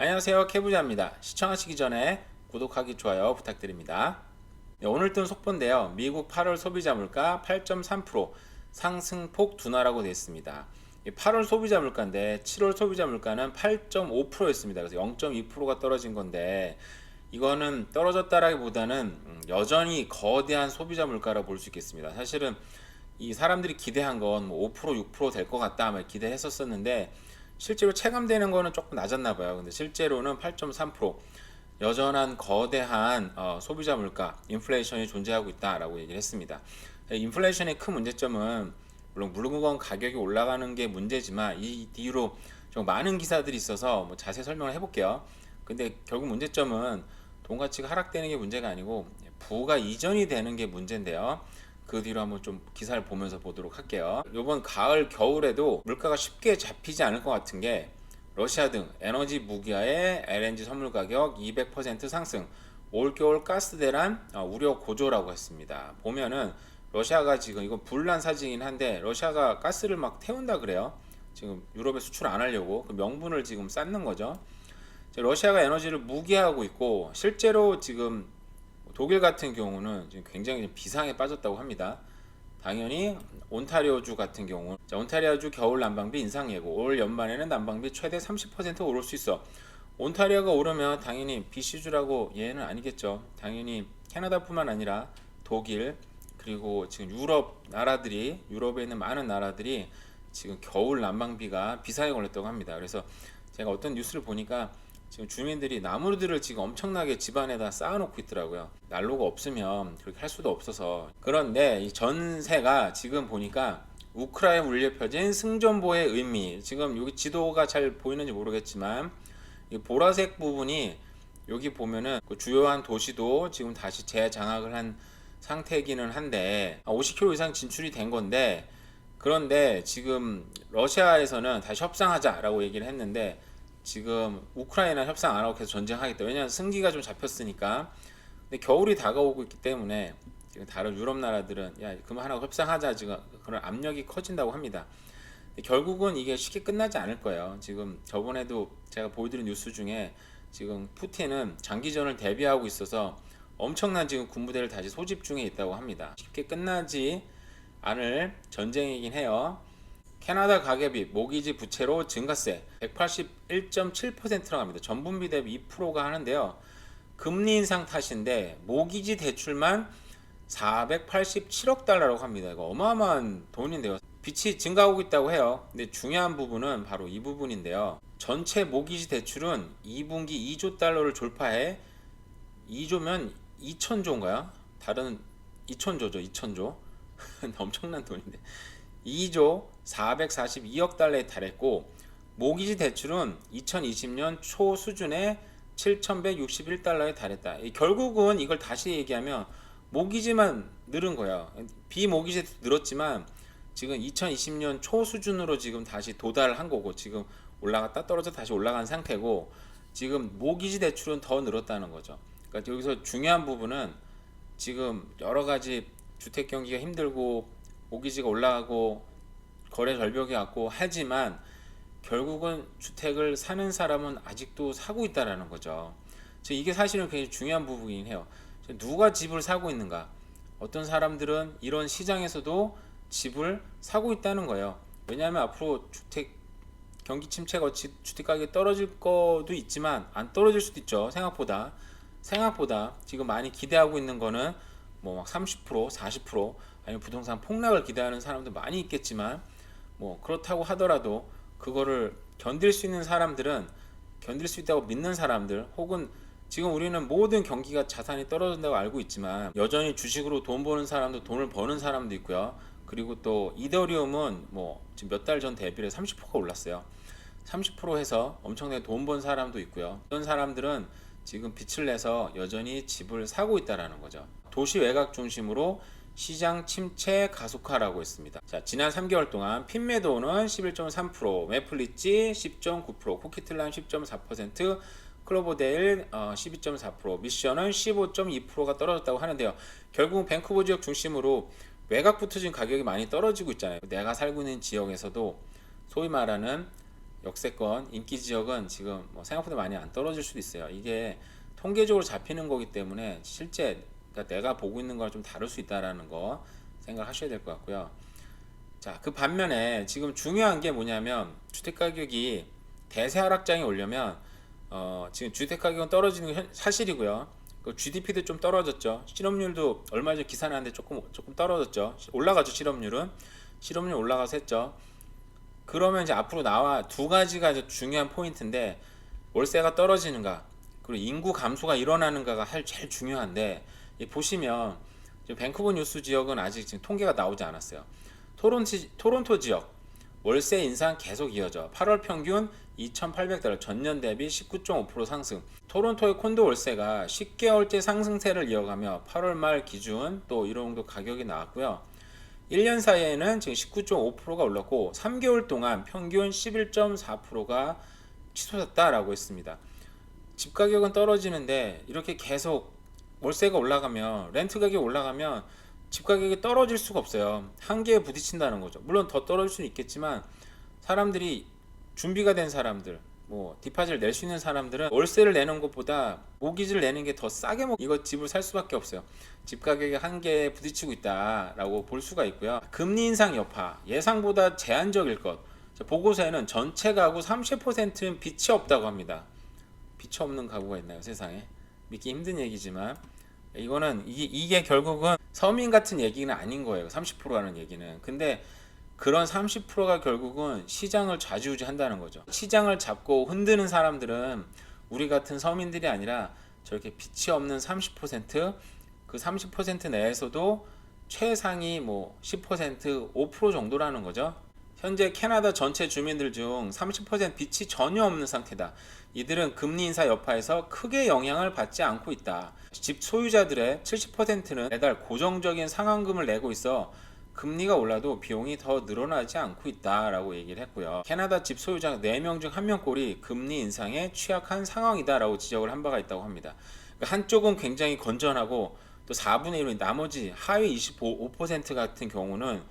안녕하세요 캐부자입니다. 시청하시기 전에 구독하기 좋아요 부탁드립니다. 네, 오늘 뜬 속보인데요. 미국 8월 소비자 물가 8.3% 상승폭 둔화라고 되어 있습니다. 8월 소비자 물가인데 7월 소비자 물가는 8.5%였습니다. 그래서 0.2%가 떨어진 건데 이거는 떨어졌다라기보다는 음, 여전히 거대한 소비자 물가라 볼 수 있겠습니다. 사실은 이 사람들이 기대한 건 5% 6%될 것 같다 막 기대했었었는데 실제로 체감되는 거는 조금 낮았나 봐요. 근데 실제로는 8.3% 여전한 거대한 어, 소비자 물가 인플레이션이 존재하고 있다라고 얘기를 했습니다. 인플레이션의 큰 문제점은 물론 물건 가격이 올라가는 게 문제지만 이 뒤로 좀 많은 기사들이 있어서 뭐 자세히 설명을 해볼게요. 근데 결국 문제점은 돈 가치가 하락되는 게 문제가 아니고 부가 이전이 되는 게 문제인데요. 그 뒤로 한번 좀 기사를 보면서 보도록 할게요. 이번 가을 겨울에도 물가가 쉽게 잡히지 않을 것 같은 게 러시아 등 에너지 무기화의 LNG 선물 가격 200% 상승, 올겨울 가스 대란 어, 우려 고조라고 했습니다. 보면은 러시아가 지금 이건 불난 사진이긴 한데 러시아가 가스를 막 태운다 그래요. 지금 유럽에 수출 안 하려고 그 명분을 지금 쌓는 거죠. 러시아가 에너지를 무기화하고 있고 실제로 지금 독일 같은 경우는 지금 굉장히 비상에 빠졌다고 합니다. 당연히 온타리오주 같은 경우, 자, 온타리오주 겨울 난방비 인상 예고, 올 연말에는 난방비 최대 30% 오를 수 있어. 온타리오가 오르면 당연히 BC주라고 얘는 아니겠죠. 당연히 캐나다뿐만 아니라 독일 그리고 지금 유럽 나라들이 유럽에 있는 많은 나라들이 지금 겨울 난방비가 비상에 걸렸다고 합니다. 그래서 제가 어떤 뉴스를 보니까 지금 주민들이 나무들을 지금 엄청나게 집안에다 쌓아놓고 있더라고요. 난로가 없으면 그렇게 할 수도 없어서. 그런데 이 전세가 지금 보니까 우크라이나 물려 펴진 승전보의 의미. 지금 여기 지도가 잘 보이는지 모르겠지만 이 보라색 부분이 여기 보면은 그 주요한 도시도 지금 다시 재장악을 한 상태이기는 한데 50km 이상 진출이 된 건데 그런데 지금 러시아에서는 다시 협상하자라고 얘기를 했는데 지금 우크라이나 협상 안 하고 계속 전쟁하겠다. 왜냐하면 승기가 좀 잡혔으니까. 근데 겨울이 다가오고 있기 때문에 지금 다른 유럽 나라들은 야 그만 하나 협상하자 지금 그런 압력이 커진다고 합니다. 결국은 이게 쉽게 끝나지 않을 거예요. 지금 저번에도 제가 보여드린 뉴스 중에 지금 푸틴은 장기전을 대비하고 있어서 엄청난 지금 군부대를 다시 소집 중에 있다고 합니다. 쉽게 끝나지 않을 전쟁이긴 해요. 캐나다 가계비 모기지 부채로 증가세 181.7%라고 합니다. 전분비 대비 2%가 하는데요. 금리 인상 탓인데 모기지 대출만 487억 달러라고 합니다. 이거 어마어마한 돈인데요. 빚이 증가하고 있다고 해요. 근데 중요한 부분은 바로 이 부분인데요. 전체 모기지 대출은 2분기 2조 달러를 졸파해 2조면 2천조인가요? 다른 2천조죠. 2천조. 엄청난 돈인데. 2조 442억 달러에 달했고 모기지 대출은 2020년 초 수준의 7,161달러에 달했다. 결국은 이걸 다시 얘기하면 모기지만 늘은 거야. 비모기지 늘었지만 지금 2020년 초 수준으로 지금 다시 도달한 거고 지금 올라갔다 떨어져 다시 올라간 상태고 지금 모기지 대출은 더 늘었다는 거죠. 그러니까 여기서 중요한 부분은 지금 여러 가지 주택 경기가 힘들고 모기지가 올라가고 거래 절벽이 왔고 하지만 결국은 주택을 사는 사람은 아직도 사고 있다라는 거죠. 이게 사실은 굉장히 중요한 부분이긴 해요. 누가 집을 사고 있는가? 어떤 사람들은 이런 시장에서도 집을 사고 있다는 거예요. 왜냐하면 앞으로 주택 경기 침체가 주택 가격이 떨어질 거도 있지만 안 떨어질 수도 있죠. 생각보다 생각보다 지금 많이 기대하고 있는 거는 뭐 막 30% 40% 아니면 부동산 폭락을 기대하는 사람도 많이 있겠지만 뭐 그렇다고 하더라도 그거를 견딜 수 있는 사람들은 견딜 수 있다고 믿는 사람들 혹은 지금 우리는 모든 경기가 자산이 떨어진다고 알고 있지만 여전히 주식으로 돈 버는 사람도 돈을 버는 사람도 있고요. 그리고 또 이더리움은 뭐 지금 몇 달 전 대비를 30%가 올랐어요. 30% 해서 엄청나게 돈 번 사람도 있고요. 이런 사람들은 지금 빛을 내서 여전히 집을 사고 있다라는 거죠. 도시 외곽 중심으로 시장 침체 가속화라고 했습니다. 자, 지난 3개월 동안 핀매도는 11.3%, 매플리지 10.9%, 쿠키틀란 10.4%, 클로버데일 어, 12.4%, 미션은 15.2%가 떨어졌다고 하는데요. 결국 밴쿠버 지역 중심으로 외곽부터 지금 가격이 많이 떨어지고 있잖아요. 내가 살고 있는 지역에서도 소위 말하는 역세권 인기 지역은 지금 뭐 생각보다 많이 안 떨어질 수도 있어요. 이게 통계적으로 잡히는 거기 때문에 실제 그러니까 내가 보고 있는 거랑 좀 다를 수 있다라는 거 생각하셔야 될 것 같고요. 자, 그 반면에 지금 중요한 게 뭐냐면 주택 가격이 대세 하락장에 오려면 어, 지금 주택 가격은 떨어지는 게 현- 사실이고요. 그 GDP도 좀 떨어졌죠. 실업률도 얼마 전에 기사 나는데 조금 조금 떨어졌죠. 올라가죠 실업률은 실업률 올라가서 했죠. 그러면 이제 앞으로 나와 두 가지가 이제 중요한 포인트인데 월세가 떨어지는가 그리고 인구 감소가 일어나는가가 할 제일 중요한데 이 보시면 지금 밴쿠버 뉴스 지역은 아직 지금 통계가 나오지 않았어요. 토론토, 토론토 지역 월세 인상 계속 이어져 8월 평균 2,800달러 전년 대비 19.5% 상승. 토론토의 콘도 월세가 10개월째 상승세를 이어가며 8월 말 기준 또 이런 정도 가격이 나왔고요. 1년 사이에는 지금 19.5%가 올랐고 3개월 동안 평균 11.4%가 치솟았다라고 했습니다. 집 가격은 떨어지는데 이렇게 계속 월세가 올라가면 렌트 가격이 올라가면 집 가격이 떨어질 수가 없어요. 한계에 부딪힌다는 거죠. 물론 더 떨어질 수는 있겠지만 사람들이 준비가 된 사람들 뭐 디파지를 낼 수 있는 사람들은 월세를 내는 것보다 모기지를 내는 게 더 싸게 먹 이거 집을 살 수밖에 없어요. 집 가격이 한계에 부딪히고 있다라고 볼 수가 있고요. 금리 인상 여파 예상보다 제한적일 것. 자, 보고서에는 전체 가구 30%는 빚이 없다고 합니다. 빚이 없는 가구가 있나요 세상에? 믿기 힘든 얘기지만 이거는 이게, 이게 결국은 서민 같은 얘기는 아닌 거예요. 30%라는 얘기는. 근데 그런 30%가 결국은 시장을 좌지우지 한다는 거죠. 시장을 잡고 흔드는 사람들은 우리 같은 서민들이 아니라 저렇게 빛이 없는 30%, 그 30% 내에서도 최상위 뭐 10%, 5% 정도라는 거죠. 현재 캐나다 전체 주민들 중 30% 빛이 전혀 없는 상태다. 이들은 금리 인사 여파에서 크게 영향을 받지 않고 있다. 집 소유자들의 70%는 매달 고정적인 상환금을 내고 있어 금리가 올라도 비용이 더 늘어나지 않고 있다라고 얘기를 했고요. 캐나다 집 소유자 4명 중 1명꼴이 금리 인상에 취약한 상황이다라고 지적을 한 바가 있다고 합니다. 그러니까 한쪽은 굉장히 건전하고 또 4분의 1은 나머지 하위 25% 같은 경우는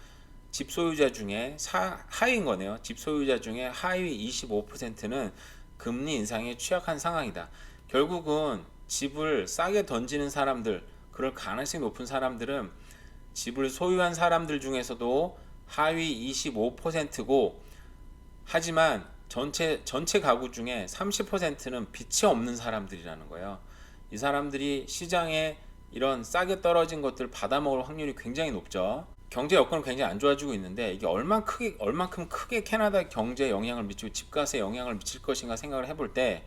집 소유자 중에 사, 하위인 거네요. 집 소유자 중에 하위 25%는 금리 인상에 취약한 상황이다. 결국은 집을 싸게 던지는 사람들, 그럴 가능성이 높은 사람들은 집을 소유한 사람들 중에서도 하위 25%고 하지만 전체 전체 가구 중에 30%는 빚이 없는 사람들이라는 거예요. 이 사람들이 시장에 이런 싸게 떨어진 것들을 받아먹을 확률이 굉장히 높죠. 경제 여건은 굉장히 안 좋아지고 있는데 이게 얼마 크게 얼만큼 크게 캐나다 경제에 영향을 미치고 집값에 영향을 미칠 것인가 생각을 해볼 때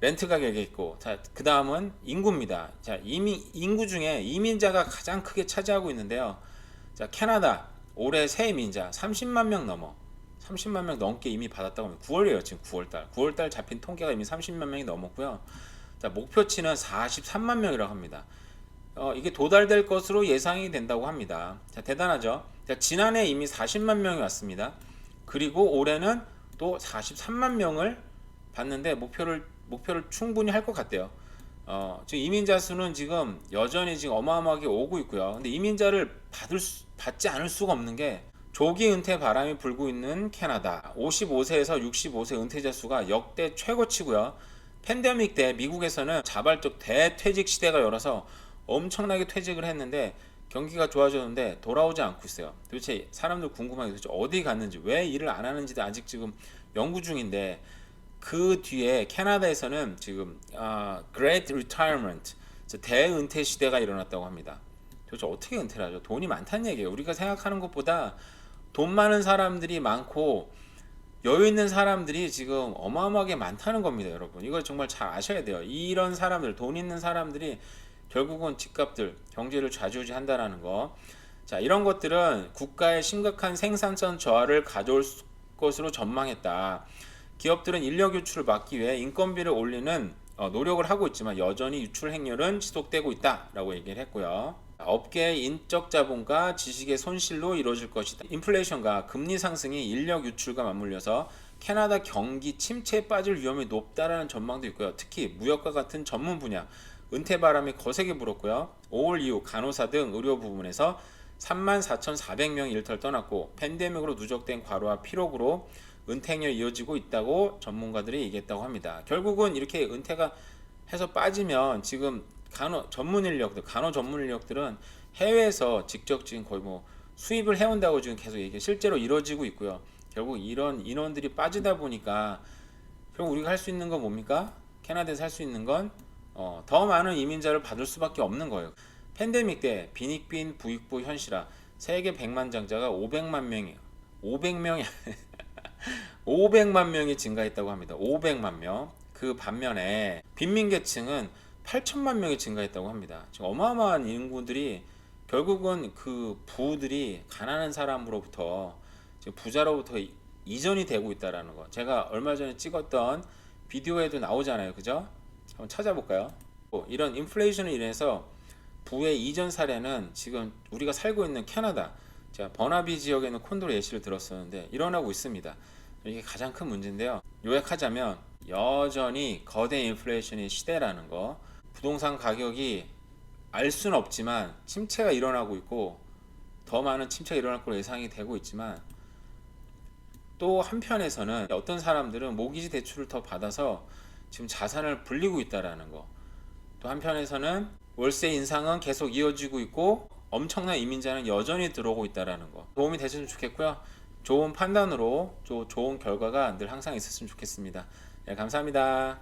렌트 가격이 있고 자 그 다음은 인구입니다. 자 이민 인구 중에 이민자가 가장 크게 차지하고 있는데요. 자 캐나다 올해 새 이민자 30만 명 넘어 30만 명 넘게 이미 받았다고 합니다. 9월이에요 지금 9월달 9월달 잡힌 통계가 이미 30만 명이 넘었고요. 자 목표치는 43만 명이라고 합니다. 어, 이게 도달될 것으로 예상이 된다고 합니다. 자, 대단하죠? 자, 지난해 이미 40만 명이 왔습니다. 그리고 올해는 또 43만 명을 받는데 목표를 목표를 충분히 할 것 같대요. 어, 지금 이민자 수는 지금 여전히 지금 어마어마하게 오고 있고요. 근데 이민자를 받을 수, 받지 않을 수가 없는 게 조기 은퇴 바람이 불고 있는 캐나다 55세에서 65세 은퇴자 수가 역대 최고치고요. 팬데믹 때 미국에서는 자발적 대퇴직 시대가 열어서 엄청나게 퇴직을 했는데 경기가 좋아졌는데 돌아오지 않고 있어요. 도대체 사람들 궁금한 게 도대체 어디 갔는지 왜 일을 안 하는지 아직 지금 연구 중인데 그 뒤에 캐나다에서는 지금 아, Great Retirement 대은퇴 시대가 일어났다고 합니다. 도대체 어떻게 은퇴를 하죠? 돈이 많다는 얘기예요. 우리가 생각하는 것보다 돈 많은 사람들이 많고 여유 있는 사람들이 지금 어마어마하게 많다는 겁니다, 여러분. 이걸 정말 잘 아셔야 돼요. 이런 사람들, 돈 있는 사람들이 결국은 집값들, 경제를 좌지우지한다라는 거. 자, 이런 것들은 국가의 심각한 생산성 저하를 가져올 수- 것으로 전망했다. 기업들은 인력 유출을 막기 위해 인건비를 올리는 어, 노력을 하고 있지만 여전히 유출 행렬은 지속되고 있다라고 얘기를 했고요. 업계의 인적 자본과 지식의 손실로 이루어질 것이다. 인플레이션과 금리 상승이 인력 유출과 맞물려서 캐나다 경기 침체에 빠질 위험이 높다라는 전망도 있고요. 특히 무역과 같은 전문 분야 은퇴 바람이 거세게 불었고요. 5월 이후 간호사 등 의료 부분에서 34,400명이 일터를 떠났고 팬데믹으로 누적된 과로와 피로구로 은퇴행렬 이어지고 있다고 전문가들이 얘기했다고 합니다. 결국은 이렇게 은퇴가 해서 빠지면 지금 간호 전문 인력들, 간호 전문 인력들은 해외에서 직접 지금 거의 뭐 수입을 해온다고 지금 계속 얘기, 실제로 이루어지고 있고요. 결국 이런 인원들이 빠지다 보니까 결국 우리가 할 수 있는 건 뭡니까? 캐나다에서 할 수 있는 건 어, 더 많은 이민자를 받을 수밖에 없는 거예요. 팬데믹 때 빈익빈 부익부 현실화 세계 100만 장자가 500만 명이에요. 500명이 500만 명이 증가했다고 합니다. 500만 명. 그 반면에 빈민 계층은 8천만 명이 증가했다고 합니다. 지금 어마어마한 인구들이 결국은 그 부들이 가난한 사람으로부터 지금 부자로부터 이- 이전이 되고 있다라는 거. 제가 얼마 전에 찍었던 비디오에도 나오잖아요. 그죠? 한번 찾아볼까요? 뭐 이런 인플레이션으로 인해서 부의 이전 사례는 지금 우리가 살고 있는 캐나다, 제가 버나비 지역에 있는 콘도로 예시를 들었었는데 일어나고 있습니다. 이게 가장 큰 문제인데요. 요약하자면 여전히 거대 인플레이션의 시대라는 거. 부동산 가격이 알 수는 없지만 침체가 일어나고 있고 더 많은 침체가 일어날 걸로 예상이 되고 있지만 또 한편에서는 어떤 사람들은 모기지 대출을 더 받아서 지금 자산을 불리고 있다라는 거. 또 한편에서는 월세 인상은 계속 이어지고 있고 엄청난 이민자는 여전히 들어오고 있다라는 거. 도움이 되셨으면 좋겠고요. 좋은 판단으로 조- 좋은 결과가 늘 항상 있었으면 좋겠습니다. 네, 감사합니다.